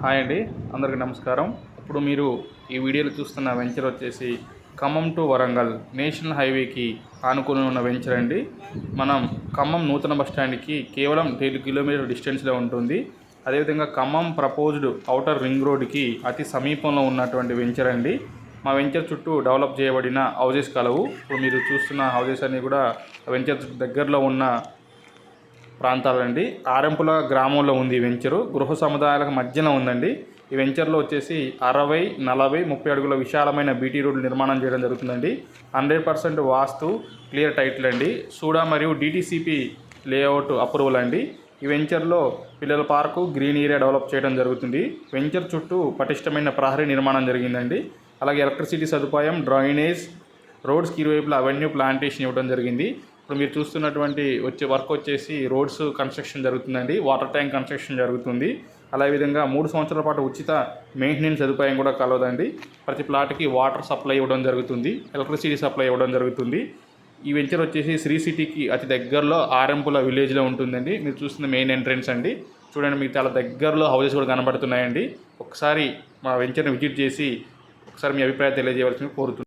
Hi అండి అందరికీ నమస్కారం. ఇప్పుడు మీరు ఈ వీడియోలో చూస్తున్న వెంచర్ వచ్చేసి ఖమ్మం టు వరంగల్ నేషనల్ హైవేకి ఆనుకుని ఉన్న వెంచర్ అండి. మనం ఖమ్మం నూతన బస్ స్టాండ్కి కేవలం ఏడు కిలోమీటర్ డిస్టెన్స్లో ఉంటుంది. అదేవిధంగా ఖమ్మం ప్రపోజ్డ్ అవుటర్ రింగ్ రోడ్కి అతి సమీపంలో ఉన్నటువంటి వెంచర్ అండి. మా వెంచర్ చుట్టూ డెవలప్ చేయబడిన హౌజెస్ కలవు. ఇప్పుడు మీరు చూస్తున్న హౌజెస్ అన్నీ కూడా వెంచర్ దగ్గరలో ఉన్న ప్రాంతాలండి. ఆరెంపుల గ్రామంలో ఉంది ఈ వెంచరు. గృహ సముదాయాలకు మధ్యన ఉందండి. ఈ వెంచర్లో వచ్చేసి అరవై నలభై ముప్పై అడుగుల విశాలమైన బీటీ రోడ్డు నిర్మాణం చేయడం జరుగుతుందండి. Hundred percent vastu clear title అండి. సూడా మరియు డిటీసీపీ లేఅవుట్ అప్రూవల్ అండి. ఈ వెంచర్లో పిల్లల పార్కు గ్రీన్ ఏరియా డెవలప్ చేయడం జరుగుతుంది. వెంచర్ చుట్టూ పటిష్టమైన ప్రహరీ నిర్మాణం జరిగిందండి. అలాగే ఎలక్ట్రిసిటీ సదుపాయం డ్రైనేజ్ రోడ్స్కి ఇరువైపులా అవెన్యూ ప్లాంటేషన్ ఇవ్వడం జరిగింది. ఇప్పుడు మీరు చూస్తున్నటువంటి వచ్చే వర్క్ వచ్చేసి రోడ్స్ కన్స్ట్రక్షన్ జరుగుతుందండి వాటర్ ట్యాంక్ కన్స్ట్రక్షన్ జరుగుతుంది. విధంగా మూడు సంవత్సరాల పాటు ఉచిత మెయింటెనెన్స్ సదుపాయం కూడా కలవదండి. ప్రతి ప్లాట్కి వాటర్ సప్లై ఇవ్వడం జరుగుతుంది ఎలక్ట్రిసిటీ సప్లై ఇవ్వడం జరుగుతుంది. ఈ వెంచర్ వచ్చేసి శ్రీ సిటీకి అతి దగ్గరలో ఆరెంపుల విలేజ్లో ఉంటుందండి. మీరు చూస్తున్న మెయిన్ ఎంట్రన్స్ అండి. చూడండి మీకు చాలా దగ్గరలో హౌసెస్ కూడా కనబడుతున్నాయండి. ఒకసారి మా వెంచర్ని విజిట్ చేసి ఒకసారి మీ అభిప్రాయం తెలియజేయవలసింది కోరుతున్నాను.